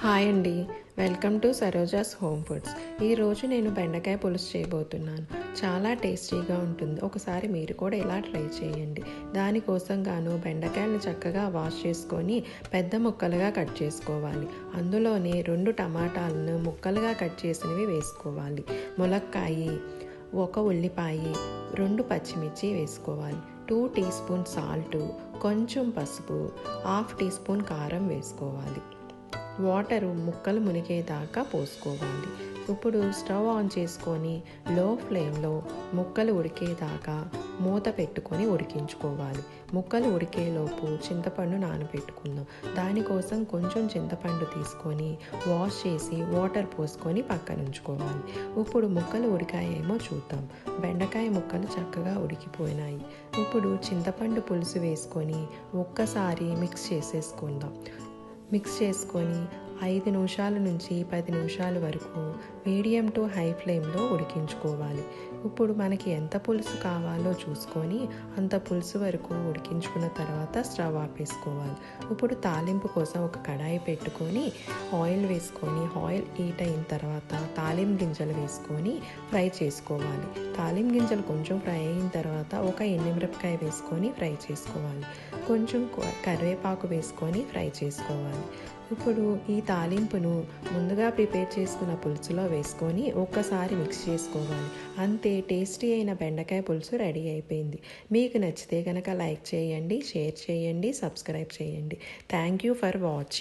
Hi అండి. Welcome to Saroja's home foods. ఈరోజు నేను బెండకాయ పులుసు చేయబోతున్నాను. చాలా టేస్టీగా ఉంటుంది. ఒకసారి మీరు కూడా ఇలా ట్రై చేయండి. దానికోసం గాను బెండకాయలను చక్కగా వాష్ చేసుకొని పెద్ద ముక్కలుగా కట్ చేసుకోవాలి. అందులోనే రెండు టమాటాలను ముక్కలుగా కట్ చేసినవి వేసుకోవాలి. ములక్కాయి ఒక ఉల్లిపాయ రెండు పచ్చిమిర్చి వేసుకోవాలి. టూ టీ స్పూన్ సాల్ట్ కొంచెం పసుపు హాఫ్ టీ స్పూన్ కారం వేసుకోవాలి. వాటరు ముక్కలు మునిగేదాకా పోసుకోవాలి. ఇప్పుడు స్టవ్ ఆన్ చేసుకొని లో ఫ్లేమ్లో ముక్కలు ఉడికేదాకా మూత పెట్టుకొని ఉడికించుకోవాలి. ముక్కలు ఉడికేలోపు చింతపండు నానబెట్టుకుందాం. దానికోసం కొంచెం చింతపండు తీసుకొని వాష్ చేసి వాటర్ పోసుకొని పక్కన ఉంచుకోవాలి. ఇప్పుడు ముక్కలు ఉడికాయేమో చూద్దాం. బెండకాయ ముక్కలు చక్కగా ఉడికిపోయినాయి. ఇప్పుడు చింతపండు పులుసు వేసుకొని ఒక్కసారి మిక్స్ చేసేసుకుందాం. మిక్స్ చేసుకొని ఐదు నిమిషాల నుంచి పది నిమిషాల వరకు మీడియం టు హై ఫ్లేమ్లో ఉడికించుకోవాలి. ఇప్పుడు మనకి ఎంత పులుసు కావాలో చూసుకొని అంత పులుసు వరకు ఉడికించుకున్న తర్వాత స్టవ్ ఆపేసుకోవాలి. ఇప్పుడు తాలింపు కోసం ఒక కడాయి పెట్టుకొని ఆయిల్ వేసుకొని ఆయిల్ హీట్ అయిన తర్వాత తాలింపు గింజలు వేసుకొని ఫ్రై చేసుకోవాలి. తాలింపు గింజలు కొంచెం ఫ్రై అయిన తర్వాత ఒక ఎండుమిరపకాయ వేసుకొని ఫ్రై చేసుకోవాలి. కొంచెం కరివేపాకు వేసుకొని ఫ్రై చేసుకోవాలి. ఇప్పుడు ఈ తాలింపును ముందుగా ప్రిపేర్ చేసుకున్న పులుసులో వేసుకొని ఒక్కసారి మిక్స్ చేసుకోవాలి. అంతే టేస్టీ అయిన బెండకాయ పులుసు రెడీ అయిపోయింది. మీకు నచ్చితే కనుక లైక్ చేయండి షేర్ చేయండి సబ్స్క్రైబ్ చేయండి. Thank you for watching.